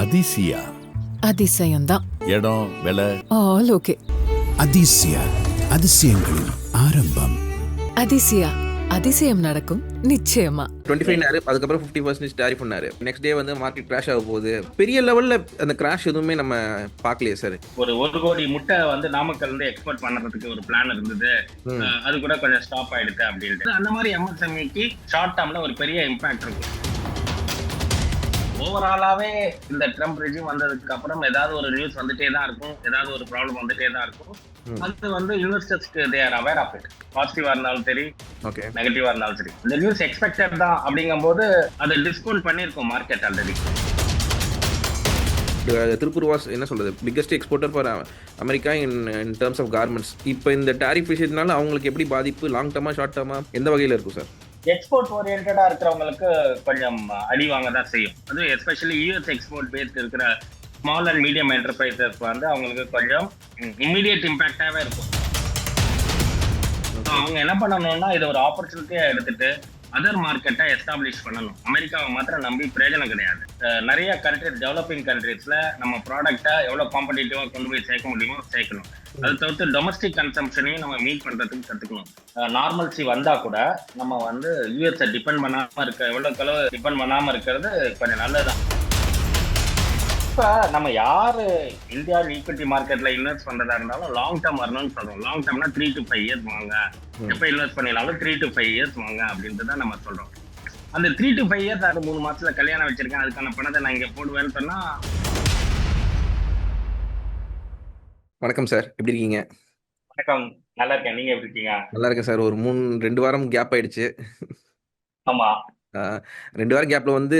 அதிசயா. அதிசயம்தான். இடம் விலை? All okay. அதிசய அதிசயங்களின் ஆரம்பம். அதிசயா அதிசயம் நடக்கும் நிச்சயமா. டுவெண்ட்டி ஃபைவ் அதுக்கப்புறம் ஃபிஃப்டி பர்சன்டேஜ் டேரிஃப் பண்ணாரு. நெக்ஸ்ட் டே வந்து மார்க்கெட் கிராஷ் ஆக போகுது. பெரிய லெவலில் அந்த கிராஷ் எதுவுமே நம்ம பார்க்கலையே சார் ஒரு ஒரு கோடி முட்டை வந்து நாமக்கல் இருந்து எக்ஸ்போர்ட் பண்றதுக்கு ஒரு பிளான் இருந்தது. அது கூட கொஞ்சம் ஸ்டாப் ஆயிடுச்சு அப்படின்ட்டு. அந்த மாதிரி எம்எஸ்எம்இக்கு ஷார்ட் டேர்ம்ல ஒரு பெரிய இம்பாக்ட் இருக்கும் ஓவராலாவே இந்த ட்ரம்ப் ரெஜிம் வந்ததுக்கு அப்புறம் ஏதாவது ஒரு நியூஸ் வந்துட்டே தான் இருக்கும். ஏதாவது ஒரு ப்ராப்ளம் வந்துட்டே தான் இருக்கும். அது வந்து இன்வெஸ்டர்ஸ்க்கு they are aware of it பாசிட்டிவா இருந்தாலும் சரி ஓகே நெகட்டிவா இருந்தாலும் சரி. இந்த நியூஸ் எக்ஸ்பெக்டட் தான் அப்படிங்கும்போது அதை டிஸ்கவுண்ட் பண்ணியிருக்கோம் மார்க்கெட் ஆல்ரெடி திருப்பூர் வாஸ் என்ன சொல்றது? Biggest exporter for America in in terms of garments இப்போ இந்த டேரிஃப் விஷயத்தினால அவங்களுக்கு எப்படி பாதிப்பு? லாங் டர்மா ஷார்ட் டர்மா எந்த வகையில் இருக்கும் சார் எக்ஸ்போர்ட் ஓரியன்டா இருக்கிறவங்களுக்கு கொஞ்சம் அடி வாங்க தான் செய்யும். அதுவும் எஸ்பெஷலி யூஎஸ் எக்ஸ்போர்ட் பேஸ்ட் இருக்கிற ஸ்மால் அண்ட் மீடியம் என்டர்பிரைசஸ் வந்து அவங்களுக்கு கொஞ்சம் இம்மிடியட் இம்பாக்டாவே இருக்கும். அவங்க என்ன பண்ணணும்னா இதை ஒரு ஆப்பர்ச்சுனிட்டியாக எடுத்துட்டு அதர் மார்க்கெட்டை எஸ்டாப்ளிஷ் பண்ணணும். அமெரிக்காவை மாத்திரம் நம்பி பிரயோஜனம் கிடையாது. நிறைய கண்ட்ரிஸ் டெவலப்பிங் கண்ட்ரிஸில் நம்ம ப்ராடக்ட்டை எவ்வளோ காம்படிட்டிவாக கொண்டு போய் சேர்க்க முடியுமோ சேர்க்கணும். அது தவிர்த்து டொமஸ்டிக் கன்சம்ஷனையும் நம்ம மீட் பண்ணுறதுக்கு கற்றுக்கணும் நார்மல்சி வந்தால் கூட நம்ம வந்து யூஎஸ்ஐ டிபெண்ட் பண்ணாமல் இருக்க எவ்வளவு அளவு டிபெண்ட் பண்ணாமல் இருக்கிறது கொஞ்சம் நல்லதுதான். இப்ப நம்ம யாரு இந்தியா ஈக்விட்டி மார்க்கெட்ல இன்வெஸ்ட் பண்றதா இருந்தாலும் லாங் டேர்ம் வரணும்னு சொல்றோம். லாங் டேர்ம்னா த்ரீ டு ஃபைவ் இயர்ஸ் வாங்க. எப்ப இன்வெஸ்ட் பண்ணினாலும் த்ரீ டு ஃபைவ் இயர்ஸ் வாங்க அப்படின்ட்டு தான் நம்ம சொல்றோம். அந்த த்ரீ டு ஃபைவ் இயர்ஸ் அது மூணு மாசத்துல கல்யாணம் வச்சிருக்கேன். அதுக்கான பணத்தை நான் இங்க போடுவேன்னு சொன்னா வணக்கம் சார். எப்படி இருக்கீங்க? வணக்கம். நல்லா இருக்கேன். நீங்க எப்படி இருக்கீங்க? நல்லா இருக்கேன் சார். ஒரு மூணு ரெண்டு வாரம் கேப் ஆயிடுச்சு. ஆமா. ரெண்டு வாரம் கேப்ல வந்து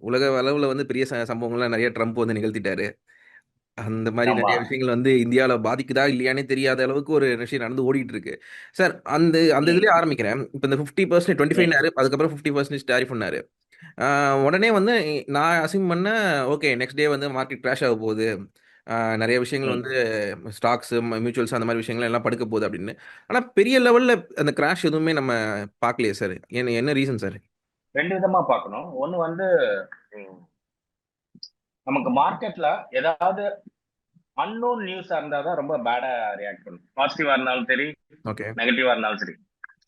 உலக அளவில் வந்து பெரிய ச- சம்பவங்கள்லாம் நிறைய ட்ரம்ப் வந்து நிகழ்த்திட்டாரு. அந்த மாதிரி ஆமா. நிறைய விஷயங்கள் வந்து இந்தியாவில் பாதிக்குதா இல்லையானே தெரியாத அளவுக்கு ஒரு விஷயம் நடந்து ஓடிட்டு இருக்கு சார் அந்த அந்த இதுலயே ஆரம்பிக்கிறேன். இப்போ இந்த ஃபிஃப்டி பர்சன்ட் டுவெண்ட்டி ஃபைவ் அதுக்கப்புறம் ஃபிஃப்டி பர்சன்டேஜ் டேரிஃப் பண்ணாரு ஆஹ் உடனே வந்து நான் அசிம் பண்ண ஓகே நெக்ஸ்ட் டே வந்து மார்க்கெட் கிராஷ் ஆக போகுது. நிறைய விஷயங்கள் ம். வந்து ஸ்டாக்ஸ் மியூச்சுவல்ஸ் அந்த மாதிரி விஷயங்கள் எல்லாம் படுக்க போகுது அப்படின்னு. ஆனால் பெரிய லெவலில் அந்த கிராஷ் எதுவுமே நம்ம பார்க்கலையே சார். என்ன என்ன ரீசன் சார்? ரெண்டு விதமா பார்க்கணும். ஒண்ணு வந்து நமக்கு மார்க்கெட்ல ஏதாவது அன்னோன் நியூஸா இருந்தா தான் ரொம்ப பேடா ரியாக்ட் பண்ணும். பாசிட்டிவா இருந்தாலும் சரி ஓகே நெகட்டிவா இருந்தாலும் சரி.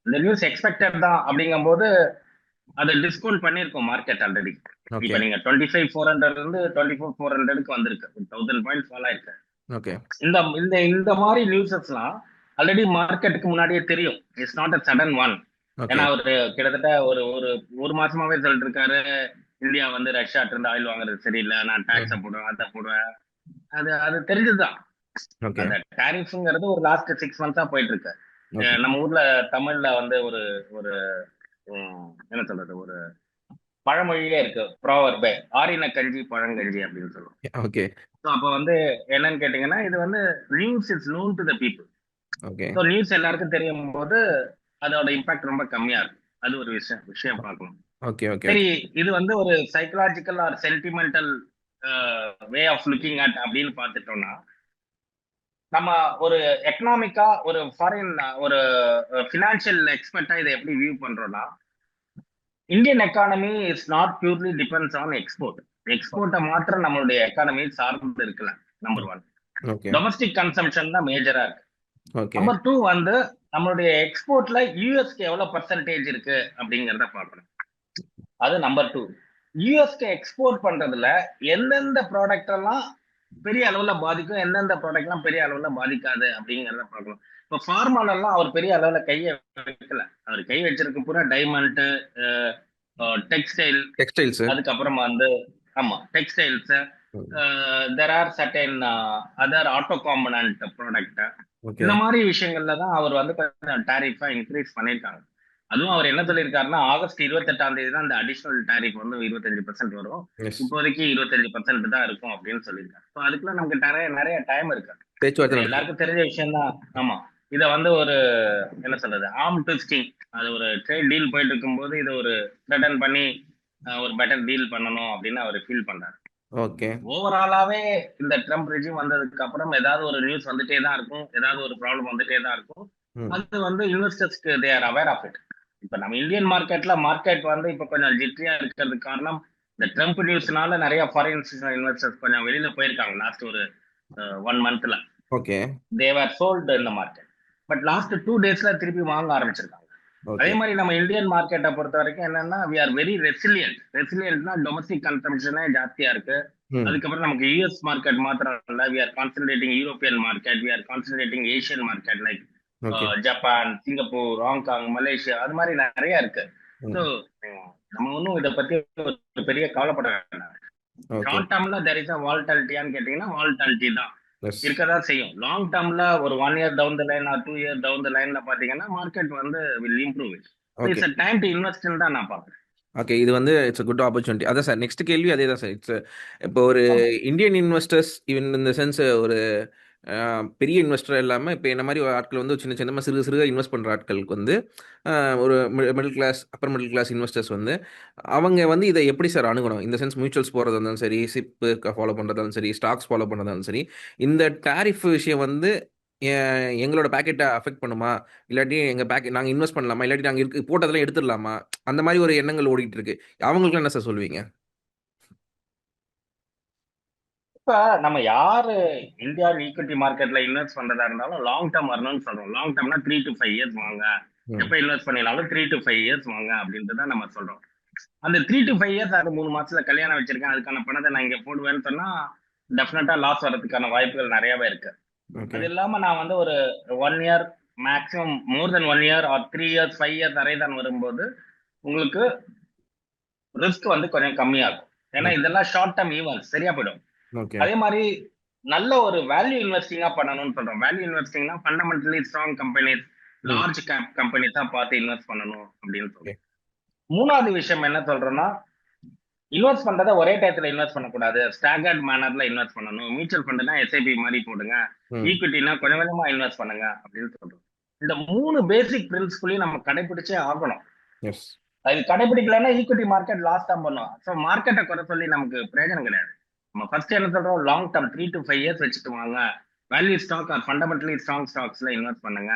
இந்த நியூஸ் எக்ஸ்பெக்டட் தான் அப்படிங்கும்போது அதை டிஸ்கவுண்ட் பண்ணிருக்கோம் மார்க்கெட் ஆல்ரெடி இப்ப நீங்க டுவெண்ட்டி ஃபைவ் ஃபோர் ஹண்ட்ரட் இருந்து டுவெண்ட்டி ஃபோர் ஃபோர் ஹண்ட்ரடுக்கு வந்திருக்கு. தௌசண்ட் பாயிண்ட் ஃபால் ஆயிருக்கு. ஓகே இந்த இந்த இந்த மாதிரி நியூஸஸ்லாம் ஆல்ரெடி மார்க்கெட்டுக்கு முன்னாடியே தெரியும். It's not a sudden one ஏன்னா அவரு கிட்டத்தட்ட ஒரு ஒரு ஒரு மாசமாவே சொல்லிட்டு இருக்காரு இந்தியா வந்து ரஷ்யாட்ட இருந்து ஆயில் வாங்குறது சரியில்லை நான் டாக்ஸ போடுவேன் அதை போடுவேன். அது அது தெரிஞ்சதுதான். டாரிஃப்ங்கிறது ஒரு லாஸ்ட் சிக்ஸ் மந்த்ஸா போயிட்டு இருக்கு நம்ம ஊர்ல தமிழ்ல வந்து ஒரு ஒரு என்ன சொல்றது ஒரு பழமொழியே இருக்கு ப்ராவர்பே ஆரின கஞ்சி பழங்கஞ்சி அப்படின்னு சொல்லுவோம். ஓகே அப்போ வந்து என்னன்னு கேட்டீங்கன்னா இது வந்து news is known to the people news எல்லாருக்கும் தெரியும் போது அதோட இம்பாக்ட் ரொம்ப கம்மியா இருக்கும் அது ஒரு விஷயம் விஷயம் பார்க்கணும். ஓகே ஓகே சரி இது வந்து ஒரு psychological or sentimental way of looking at அப்படின்னு பார்த்துட்டோம்னா நம்ம ஒரு எக்கனாமிக்கா ஒரு ஃபாரின் ஒரு ஃபினான்ஷியல் எக்ஸ்பர்ட்டா இதை எப்படி வியூ பண்றோம்னா Indian economy is not purely depends on export எக்ஸ்போர்ட்டை மாத்திரம் நம்மளுடைய எக்கானமி சார்ந்து இருக்கல number one okay domestic consumption தான் மேஜரா இருக்கு. நம்பர் டூ வந்து நம்மளுடைய எக்ஸ்போர்ட்ல யூஎஸ்க்கு எவ்வளவு பர்சன்டேஜ் இருக்கு அப்படிங்கறத பார்க்கணும். அது நம்பர் டூ யூஎஸ்க்கு எக்ஸ்போர்ட் பண்றதுல எந்தெந்த ப்ராடக்ட் எல்லாம் பெரிய அளவுல பாதிக்கும் எந்தெந்த ப்ராடக்ட் எல்லாம் பெரிய அளவுல பாதிக்காது அப்படிங்கறத பார்க்கணும். இப்போ ஃபார்மால எல்லாம் அவர் பெரிய அளவுல கையை வைக்கல. அவர் கை வச்சிருக்க பூரா டைமண்ட் டெக்ஸ்டைல் டெக்ஸ்டைல்ஸ் அதுக்கப்புறமா வந்து ஆமா textiles there are certain other auto component product இந்த மாதிரி விஷயங்கள்ல தான் அவர் வந்து கொஞ்சம் டாரிஃபா இன்க்ரீஸ் பண்ணியிருக்காங்க. அதுவும் அவர் என்ன சொல்லியிருக்காருன்னா ஆகஸ்ட் இருபத்தெட்டாம் தேதி தான் அந்த அடிஷனல் டாரிஃப் வந்து இருபத்தஞ்சு பர்சன்ட் வரும். இப்போதைக்கு இருபத்தஞ்சு பர்சன்ட் தான் இருக்கும் அப்படின்னு சொல்லியிருக்காரு. ஸோ அதுக்குள்ள நமக்கு நிறைய நிறைய டைம் இருக்கு. எல்லாருக்கும் தெரிஞ்ச விஷயம் தான். ஆமா. இத வந்து ஒரு என்ன சொல்றது ஆம் ட்விஸ்டிங் அது ஒரு ட்ரேட் டீல் போயிட்டு இருக்கும்போது இதை ஒரு ரிட்டர்ன் பண்ணி ஒரு பெட்டர் டீல் பண்ணணும் அப்படின்னு அவர் ஃபீல் பண்றாரு. ஓகே. ஓவராலாவே இந்த ட்ரம்ப் ரெஜிம் வந்ததுக்கு அப்புறம் ஏதாவது ஒரு நியூஸ் வந்துட்டே தான் இருக்கும். ஏதாவது ஒரு ப்ராப்ளம் வந்துட்டே தான் இருக்கும். அது வந்து இன்வெஸ்டர்ஸ்க்கு they are aware of it இப்ப நம்ம இந்தியன் மார்க்கெட்ல மார்க்கெட் வந்து இப்ப கொஞ்சம் ஜிட்ரியா இருக்கிறதுக்கு காரணம் இந்த ட்ரம்ப் நியூஸ்னால நிறைய ஃபாரின் இன்வெஸ்டர்ஸ் கொஞ்சம் வெளியில போயிருக்காங்க லாஸ்ட் ஒரு ஒன் மந்த்ல ஓகே. தேவர் சோல்டு இந்த மார்க்கெட் பட் லாஸ்ட் டூ டேஸ்ல திருப்பி வாங்க ஆரம்பிச்சிருக்காங்க. அதே மாதிரி நம்ம இந்தியன் மார்க்கெட்டை பொறுத்த வரைக்கும் என்னன்னா வி ஆர் வெரி ரெசிலியன்ட் ரெசிலியன்ட்னா டொமஸ்டிக் கன்சம்ஷனே ஜாஸ்தியா இருக்கு. அதுக்கப்புறம் நமக்கு யூஎஸ் மார்க்கெட் மாத்திரம் இல்ல we are concentrating European market we are concentrating Asian market like Japan Singapore Hong Kong Malaysia அது மாதிரி நிறைய இருக்கு. ஸோ நம்ம ஒன்றும் இதை பத்தி ஒரு பெரிய கவலைப்பட வேண்டாம். ஷார்ட் டேர்ம்ல தெர் இஸ் அ வால்டாலிட்டியான்னு கேட்டீங்கன்னா வால்டாலிட்டி தான். இருக்கதான் செய்யும். லாங் டேர்ம்ல ஒரு one year down the line two year down the லைன்ல பாத்தீங்கன்னா மார்க்கெட் வந்து will improve it's time to invest தான் நான் பாக்குறேன் ஓகே இது வந்து இட்ஸ் குட் ஆப்பர்ச்சுனிட்டி அதான் சார் நெக்ஸ்ட் கேள்வி அதே தான் சார் இட்ஸ் இப்போ ஒரு இந்தியன் இன்வெஸ்டர்ஸ் இவன் இந்த சென்ஸ் ஒரு பெரிய இன்வெஸ்டர் இல்லாமல் இப்போ என்ன மாதிரி ஆட்கள் வந்து சின்ன சின்னமாக சிறு சிறுக இன்வெஸ்ட் பண்ணுற ஆட்களுக்கு வந்து ஒரு middle class upper middle class investors வந்து அவங்க வந்து இதை எப்படி சார் அணுகணும்? இந்த சென்ஸ் மியூச்சுவல்ஸ் போகிறதா இருந்தாலும் சரி சிப்பு ஃபாலோ பண்ணுறதாலும் சரி ஸ்டாக்ஸ் ஃபாலோ பண்ணுறதாலும் சரி இந்த டேரிஃப் விஷயம் வந்து எங்களோட பேக்கெட்டை அஃபெக்ட் பண்ணுமா? இல்லாட்டி எங்கள் பேக்கெட் நாங்கள் இன்வெஸ்ட் பண்ணலாமா? இல்லாட்டி நாங்கள் இருக்கு போட்டதெல்லாம் எடுத்துடலாமா? அந்த மாதிரி ஒரு எண்ணங்கள் ஓடிட்டு இருக்கு. அவங்களுக்குலாம் என்ன சார் சொல்லுவீங்க? இப்ப நம்ம யாரு இந்தியா ஈக்விட்டி மார்க்கெட்ல இன்வெஸ்ட் பண்றதா இருந்தாலும் லாங் டேர்ம் வரணும்னு சொல்றோம். லாங் டேர்ம்னா த்ரீ டு ஃபைவ் இயர்ஸ் வாங்க. எப்ப இன்வெஸ்ட் பண்ணினாலும் த்ரீ டு ஃபைவ் இயர்ஸ் வாங்க அப்படின்ட்டு தான் நம்ம சொல்றோம். அந்த த்ரீ டு ஃபைவ் இயர்ஸ் அது மூணு மாசத்துல கல்யாணம் வச்சிருக்கேன். அதுக்கான பணத்தை நான் இங்க போடுவேன்னு சொன்னா டெஃபினட்டா லாஸ் வர்றதுக்கான வாய்ப்புகள் நிறையவே இருக்கு. அது இல்லாம நான் வந்து ஒரு one year maximum more than one year or three years five years நிறைய தான் வரும்போது உங்களுக்கு ரிஸ்க் வந்து கொஞ்சம் கம்மியாகும். ஏன்னா இதெல்லாம் ஷார்ட் டேர்ம் ஈவெண்ட்ஸ் சரியா போயிடும். அதே மாதிரி நல்ல ஒரு வேல்யூ இன்வெஸ்டிங்கா பண்ணணும்னு சொல்றோம். Value இன்வெஸ்டிங்னா fundamentally strong companies large cap company தான் பார்த்து இன்வெஸ்ட் பண்ணணும் அப்படின்னு சொல்றோம். மூணாவது விஷயம் என்ன சொல்றோம்னா இன்வெஸ்ட் பண்றதை ஒரே டயத்துல இன்வெஸ்ட் பண்ணக்கூடாது. ஸ்டாகர்ட் மேனர்ல இன்வெஸ்ட் பண்ணணும். மியூச்சுவல் ஃபண்ட்னா எஸ்ஐபி மாதிரி போடுங்க. ஈக்விட்டினா கொஞ்சம் கொஞ்சமா இன்வெஸ்ட் பண்ணுங்க அப்படின்னு சொல்றோம். இந்த மூணு பேசிக் பிரின்சிபலையும் நம்ம கடைபிடிச்சே ஆகணும். அது கடைபிடிக்கலன்னா ஈக்விட்டி மார்க்கெட் லாஸ் தான் பண்ணும். ஸோ மார்க்கெட்டை குறை சொல்லி நமக்கு பிரயோஜனம் கிடையாது. நம்ம ஃபர்ஸ்ட் என்ன சொல்றோம்? Long term three to five years வச்சுட்டு வாங்க. Value stock or fundamentally strong ஸ்டாக்ஸ்ல invest பண்ணுங்க.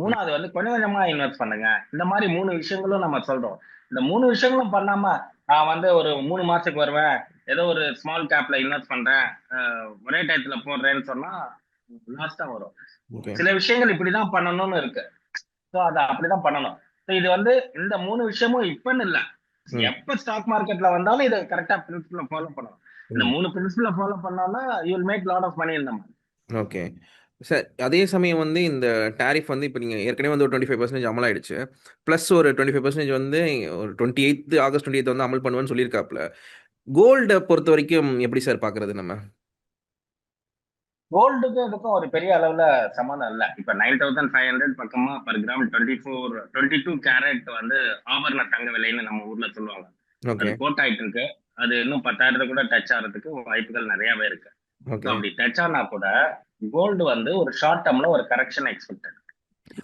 மூணாவது வந்து கொஞ்சம் கொஞ்சமா இன்வெஸ்ட் பண்ணுங்க. இந்த மாதிரி மூணு விஷயங்களும் நம்ம சொல்றோம். இந்த மூணு விஷயங்களும் பண்ணாம நான் வந்து ஒரு மூணு மாசத்துக்கு வருவேன். ஏதோ ஒரு ஸ்மால் கேப்ல இன்வெஸ்ட் பண்றேன். ஒரே டயத்துல போடுறேன்னு சொன்னா லாஸ் தான் வரும். சில விஷயங்கள் இப்படிதான் பண்ணணும்னு இருக்கு. ஸோ அதை அப்படிதான் பண்ணணும். ஸோ இது வந்து இந்த மூணு விஷயமும் இப்பன்னு இல்ல. எப்ப ஸ்டாக் மார்க்கெட்ல வந்தாலும் இதை கரெக்டா பிரின்சிபல ஃபாலோ பண்ணணும். இந்த. மூணு பிரின்சிபல ஃபாலோ பண்ணோம்னா you will make lot of money இந்த ஓகே சார் அதே சமயம் வந்து இந்த டாரிஃப் வந்து இப்போ நீங்கள் ஏற்கனவே வந்து ஒரு டுவெண்ட்டி ஃபைவ் பர்சன்டேஜ் அமலாயிடுச்சு. ப்ளஸ் ஒரு டுவெண்ட்டி ஃபைவ் பர்சன்டேஜ் வந்து ஒரு twenty eighth August twenty eighth வந்து அமல் பண்ணுவேன்னு சொல்லியிருக்காப்புல. கோல்டை பொறுத்த வரைக்கும் எப்படி சார் பார்க்கறது நம்ம? கோல்டுக்கும் இதுக்கும் ஒரு பெரிய அளவுல சம்மந்தம் இல்ல. இப்ப நைன் தௌசண்ட் ஃபைவ் ஹண்ட்ரட் பக்கமா per gram twenty four twenty two carat வந்து ஆபரண தங்க விலைன்னு நம்ம ஊர்ல சொல்லுவாங்க. ஓகே அது கோட் ஆயிட்டு இருக்கு. அது இன்னும் பத்தாயிரத்தை கூட டச் ஆகிறதுக்கு வாய்ப்புகள் நிறையவே இருக்கு. அப்படி டச் ஆனா கூட கோல்டு வந்து ஒரு ஷார்ட் டேர்ம்ல ஒரு கரெக்ஷன் எக்ஸ்பெக்டட்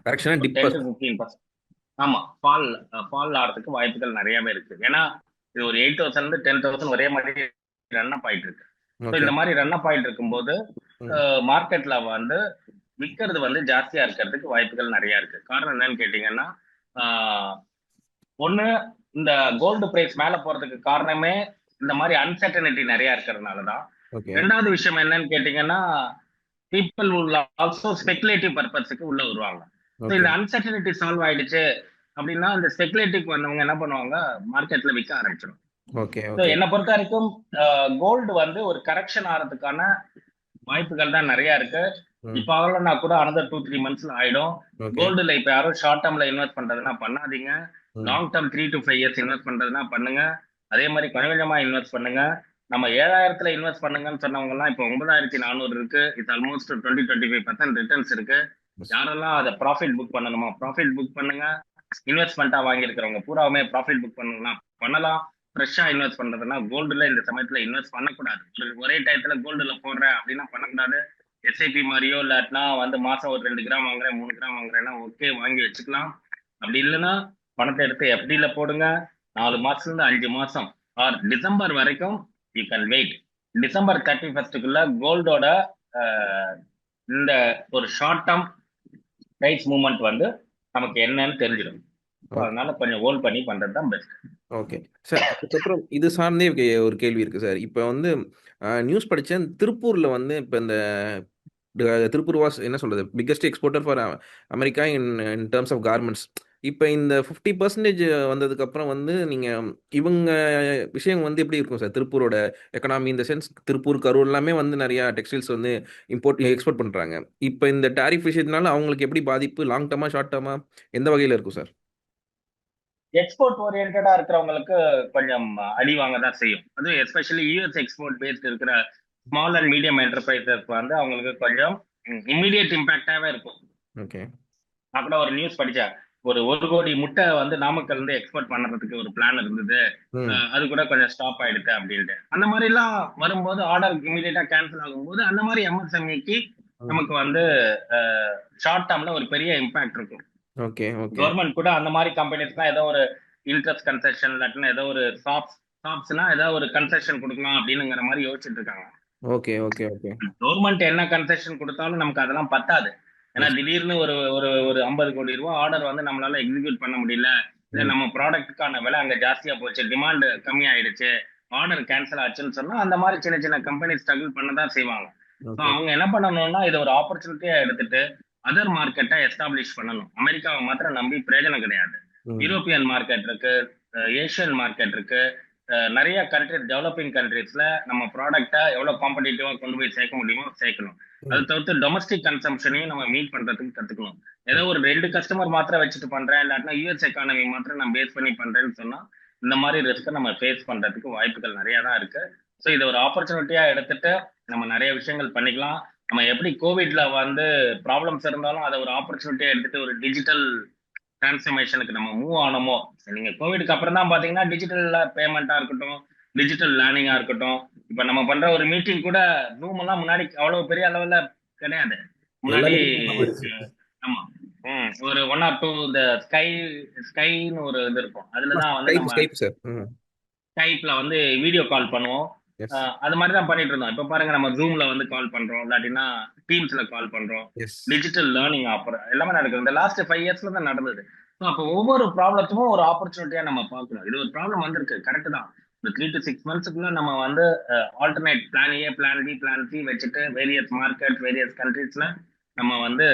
பர்சன்ட் ஆமா ஃபால் ஃபால் ஆகிறதுக்கு வாய்ப்புகள் நிறையவே இருக்கு. ஏன்னா இது ஒரு எயிட் தௌசண்ட் இருந்து டென் தௌசண்ட் ஒரே மாதிரி ரன் அப் ஆயிட்டு இருக்கு. இந்த மாதிரி ரன் அப் ஆயிட்டு இருக்கும்போது. மார்க்கெட்ல வந்து விற்கிறது வந்து ஜாஸ்தியா இருக்கிறதுக்கு வாய்ப்புகள் நிறைய இருக்கு. காரணம் என்னன்னு கேட்டீங்கன்னா ஒண்ணு இந்த கோல்டு பிரைஸ் மேல போறதுக்கு காரணமே இந்த மாதிரி அன்சர்டனிட்டி நிறைய இருக்கிறதுனால தான் ரெண்டாவது விஷயம் என்னன்னு கேட்டீங்கன்னா பீப்புள் உள்ள ஆல்சோ ஸ்பெகுலேட்டிவ் பர்பஸ்க்கு உள்ள வருவாங்க. இந்த அன்சர்டனிட்டி சால்வ் ஆயிடுச்சு அப்படின்னா இந்த ஸ்பெகுலேட்டிவ் வந்தவங்க என்ன பண்ணுவாங்க? மார்க்கெட்ல விற்க ஆரம்பிச்சிடும் என்னை பொறுத்த வரைக்கும் கோல்டு வந்து ஒரு கரெக்ஷன் ஆகிறதுக்கான வாய்ப்புகள் தான் நிறைய இருக்கு. இப்ப ஆகலன்னா கூட அனதர் டூ த்ரீ மந்த்ஸ்ல ஆயிடும். கோல்டுல இப்ப யாரும் ஷார்ட் டேர்ம்ல இன்வெஸ்ட் பண்றதுன்னா பண்ணாதீங்க. Long term three to five years invest பண்றதுன்னா பண்ணுங்க. அதே மாதிரி கொஞ்சம் கொஞ்சமா இன்வெஸ்ட் பண்ணுங்க. நம்ம ஏழாயிரத்துல இன்வெஸ்ட் பண்ணுங்கன்னு சொன்னவங்க எல்லாம் இப்போ ஒன்பதாயிரத்தி நானூறு இருக்கு. இது almost twenty twenty five percent returns இருக்கு யாரெல்லாம் அதை ப்ராஃபிட் புக் பண்ணணுமோ ப்ராஃபிட் புக் பண்ணுங்க. இன்வெஸ்ட்மெண்ட்டா வாங்கியிருக்கிறவங்க பூராவுமே ப்ராஃபிட் புக் பண்ணலாம். பண்ணலாம். ஃப்ரெஷ்ஷா இன்வெஸ்ட் பண்றதுன்னா கோல்டுல இந்த சமயத்துல இன்வெஸ்ட் பண்ணக்கூடாது. ஒரு- ஒரே டயத்துல கோல்டுல போடுறேன் அப்படின்னா பண்ணக்கூடாது. எஸ்ஐபி மாதிரியோ இல்லாட்டினா வந்து மாசம் ஒரு ரெண்டு கிராம் வாங்குறேன் மூணு கிராம் வாங்குறேன்னா ஓகே வாங்கி வச்சுக்கலாம். அப்படி இல்லைன்னா பணத்தை எடுத்து எஃப்டில போடுங்க. நாலு மாசத்துல இருந்து அஞ்சு மாசம். ஆர் டிசம்பர் வரைக்கும் you can wait December thirty ஃபர்ஸ்டுக்குள்ள கோல்டோட இந்த ஒரு ஷார்ட் டேர்ம் பிரைஸ் மூவ்மெண்ட் வந்து நமக்கு என்னன்னு தெரிஞ்சிடும். அதனால கொஞ்சம் ஹோல்ட் பண்ணி பண்றது தான் பெஸ்ட் ஓகே சார் அதுக்கப்புறம் இது சார்ந்தே ஒரு கேள்வி இருக்கு சார் இப்போ வந்து நியூஸ் படித்தேன் திருப்பூர்ல வந்து இப்போ இந்த திருப்பூர் வாஸ் என்ன சொல்றது? Biggest exporter for America in in terms of garments இப்போ இந்த ஃபிஃப்டி பர்சன்டேஜ் வந்ததுக்கப்புறம் வந்து நீங்கள் இவங்க விஷயம் வந்து எப்படி இருக்கும் சார்? திருப்பூரோட எக்கனாமி இந்த சென்ஸ் திருப்பூர் கரூர் எல்லாமே வந்து நிறையா டெக்ஸ்டைல்ஸ் வந்து இம்போர்ட் எக்ஸ்போர்ட் பண்ணுறாங்க இப்போ இந்த டாரிஃப் விஷயத்தினால அவங்களுக்கு எப்படி பாதிப்பு? லாங் டர்மா ஷார்ட் டர்மா எந்த வகையில் இருக்கும் சார்? எக்ஸ்போர்ட் ஓரியன்டா இருக்கிறவங்களுக்கு கொஞ்சம் அடி வாங்க தான் செய்யும். அதுவும் எஸ்பெஷலி யூஎஸ் எக்ஸ்போர்ட் பேஸ்ட் இருக்கிற ஸ்மால் அண்ட் மீடியம் என்டர்பிரைசஸ் வந்து அவங்களுக்கு கொஞ்சம் இம்மிடியட் இம்பாக்டாவே இருக்கும். ஓகே நான் கூட ஒரு நியூஸ் படிச்சேன். ஒரு ஒரு கோடி முட்டை வந்து நாமக்கல் இருந்து எக்ஸ்போர்ட் பண்றதுக்கு ஒரு பிளான் இருந்தது. அது கூட கொஞ்சம் ஸ்டாப் ஆயிடுது அப்படின்ட்டு. அந்த மாதிரி எல்லாம் வரும்போது ஆர்டர் இமீடியட்டா கேன்சல் ஆகும்போது அந்த மாதிரி எம்எஸ்எம்இக்கு நமக்கு வந்து ஷார்ட் டேர்ம்ல ஒரு பெரிய இம்பாக்ட் இருக்கும். Okay okay. கவர்மெண்ட் கூட அந்த மாதிரி கம்பெனிஸ்லாம் ஏதோ ஒரு இன்ட்ரெஸ்ட் கன்செஷன் இல்லாட்டினா ஏதோ ஒரு ஷாப்ஸ் ஷாப்ஸ்னா ஏதோ ஒரு கன்செஷன் கொடுக்கலாம் அப்படின்னுங்கிற மாதிரி யோசிச்சுட்டு இருக்காங்க. Okay okay okay. கவர்மெண்ட் என்ன கன்செஷன் கொடுத்தாலும் நமக்கு அதெல்லாம் பத்தாது. ஏன்னா திடீர்னு ஒரு ஒரு ஒரு ஐம்பது கோடி ரூபாய் ஆர்டர் வந்து நம்மளால எக்ஸிக்யூட் பண்ண முடியல. இல்ல. நம்ம ப்ராடக்ட்டுக்கான விலை அங்க ஜாஸ்தியா போச்சு டிமாண்ட் கம்மி ஆயிடுச்சு ஆர்டர் கேன்சல் ஆச்சுன்னு சொன்னா அந்த மாதிரி சின்ன சின்ன கம்பெனி ஸ்ட்ரகிள் பண்ணதான் செய்வாங்க. So ஓகே அவங்க என்ன பண்ணணும்னா இதை ஒரு ஆப்பர்ச்சுனிட்டியா எடுத்துட்டு அதர் மார்க்கெட்டை எஸ்டாப்ளிஷ் பண்ணணும். அமெரிக்காவை மாத்திரம் நம்பி பிரயோஜனம் கிடையாது. யூரோப்பியன் மார்க்கெட் இருக்கு ஏஷியன் மார்க்கெட் இருக்கு நிறைய கண்ட்ரிஸ் டெவலப்பிங் கண்ட்ரீஸ்ல நம்ம ப்ராடக்ட்டை எவ்வளவு காம்படிட்டிவா கொண்டு போய் சேர்க்க முடியுமோ சேர்க்கணும். அதை தவிர்த்து டொமஸ்டிக் கன்சம்ஷனையும் நம்ம மீட் பண்றதுக்கு கத்துக்கணும். ஏதோ ஒரு ரெண்டு கஸ்டமர் மாத்திரம் வச்சுட்டு பண்றேன் இல்லாட்டினா யூஎஸ் எக்கானமி மாத்திரம் நான் பேஸ் பண்ணி பண்றேன்னு சொன்னா இந்த மாதிரி ரிஸ்க்கை நம்ம ஃபேஸ் பண்றதுக்கு வாய்ப்புகள் நிறைய தான் இருக்கு. ஸோ இதை ஒரு ஆப்பர்ச்சுனிட்டியா எடுத்துட்டு நம்ம நிறைய விஷயங்கள் பண்ணிக்கலாம். நம்ம எப்படி கோவிட்ல வந்து ப்ராப்ளம்ஸ் இருந்தாலும் அதை ஒரு ஆப்பர்ச்சுனிட்டியா எடுத்துட்டு ஒரு டிஜிட்டல் டிரான்ஸ்ஃபர்மேஷனுக்கு நம்ம மூவ் ஆனோமோ நீங்க கோவிட்க்கு அப்புறம் தான் பாத்தீங்கன்னா டிஜிட்டல் பேமெண்டா இருக்கட்டும் டிஜிட்டல் லேர்னிங்கா இருக்கட்டும் இப்ப நம்ம பண்ற ஒரு மீட்டிங் கூட ரூம் எல்லாம் முன்னாடி அவ்வளவு பெரிய அளவுல கிடையாது. முன்னாடி ஆமா. ம், ஒரு ஒன் ஆர் டூ இந்த ஸ்கை ஸ்கைன்னு ஒரு இது இருக்கும். வந்து ஸ்கைப் சார் ம். ஸ்கைப்ல வந்து வீடியோ கால் பண்ணுவோம். அது மாதிரி தான் பண்ணிட்டு இருந்தோம். இப்ப பாருங்க நம்ம ஜூம்ல வந்து கால் பண்றோம். இல்லாட்டினா டீம்ஸ்ல கால் பண்றோம். டிஜிட்டல் லேர்னிங் ஆஃபர் எல்லாமே நடக்குது. இந்த லாஸ்ட் ஃபைவ் இயர்ஸ்ல தான் நடந்தது. அப்போ ஒவ்வொரு ப்ராப்ளத்துக்கும் ஒரு ஆப்பர்ச்சுனிட்டியா நம்ம பார்க்கணும். இது ஒரு ப்ராப்ளம் வந்திருக்கு. கரெக்ட் தான். த்ரீ டு சிக்ஸ் மந்த்ஸ்க்குள்ள நம்ம வந்து alternate plan A plan B plan C வச்சுட்டு வேரியஸ் மார்க்கெட் வேரியஸ் கண்ட்ரீஸ்ல நம்ம வந்து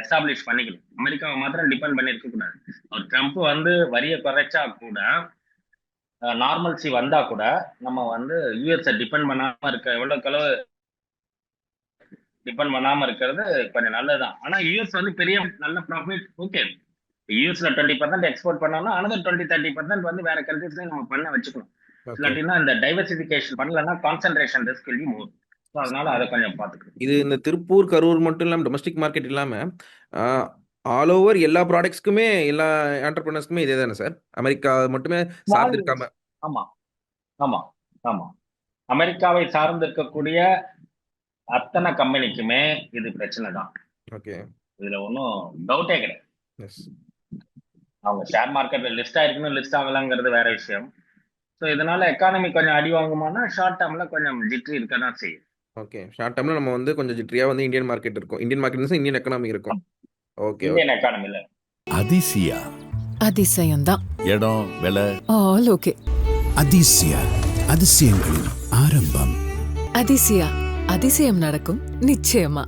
எஸ்டாப்ளிஷ் பண்ணிக்கணும். அமெரிக்காவை மாத்திரம் டிபெண்ட் பண்ணியிருக்க கூடாது. ஒரு ட்ரம்ப் வந்து வரியை குறைச்சா கூட நார்மல்சி வந்தா கூட நம்ம வந்து யூஎஸ்ஐ டிபெண்ட் பண்ணாம இருக்க எவ்வளவு அளவு டிபெண்ட் பண்ணாம இருக்கிறது கொஞ்சம் நல்லதுதான். ஆனா யூஎஸ் வந்து பெரிய நல்ல ப்ராஃபிட் ஓகே யூஎஸ்ல டுவெண்ட்டி பர்சன்ட் எக்ஸ்போர்ட் பண்ணோம்னா அனதர் டுவெண்ட்டி தேர்ட்டி பர்சன்ட் வந்து வேற கண்ட்ரீஸ்லயும் நம்ம பண்ண வச்சுக்கணும். இல்லாட்டினா இந்த டைவர்சிபிகேஷன் பண்ணலன்னா கான்சென்ட்ரேஷன் ரிஸ்க் more ஸோ அதனால அதை கொஞ்சம் பார்த்துக்கணும். இது இந்த திருப்பூர் கரூர் மட்டும் இல்லாமல் டொமஸ்டிக் மார்க்கெட் இல்லாமல் ஆல் ஓவர் எல்லா ப்ராடக்ட்ஸ்க்குமே எல்லா ஆண்டர்பிரினர்ஸ்க்குமே இதே தானே சார்? அமெரிக்கா மட்டுமே சார்ந்து இருக்காம. ஆமா. ஆமா. ஆமா. அமெரிக்காவை சார்ந்து இருக்கக்கூடிய அத்தனை கம்பெனிக்குமே இது பிரச்சனை தான். ஓகே. இதுல ஒன்றும் டவுட்டே கிடையாது. அவங்க ஷேர் மார்க்கெட்ல லிஸ்ட் ஆயிருக்கணும் லிஸ்ட் ஆகலாங்கிறது வேற விஷயம். ஸோ இதனால எக்கானமி கொஞ்சம் அடி வாங்குமானா ஷார்ட் டேர்ம்ல கொஞ்சம் ஜிட்டு இருக்க தான் செய்யும் ஓகே ஷார்ட் டேர்மில் நம்ம வந்து கொஞ்சம் ஜிட்ரியாக வந்து இந்தியன் மார்க்கெட் இருக்கும். இந்தியன் மார்க்கெட் இந்தியன் எக்கனாமி இருக்கும். ஓகே இந்தியன் எக்கானமில அதிசயா. அதிசயம்தான். இடம் விலை. ஆல் ஓகே அதிசய அதிசயங்களின் ஆரம்பம். அதிசயா அதிசயம் நடக்கும் நிச்சயமா.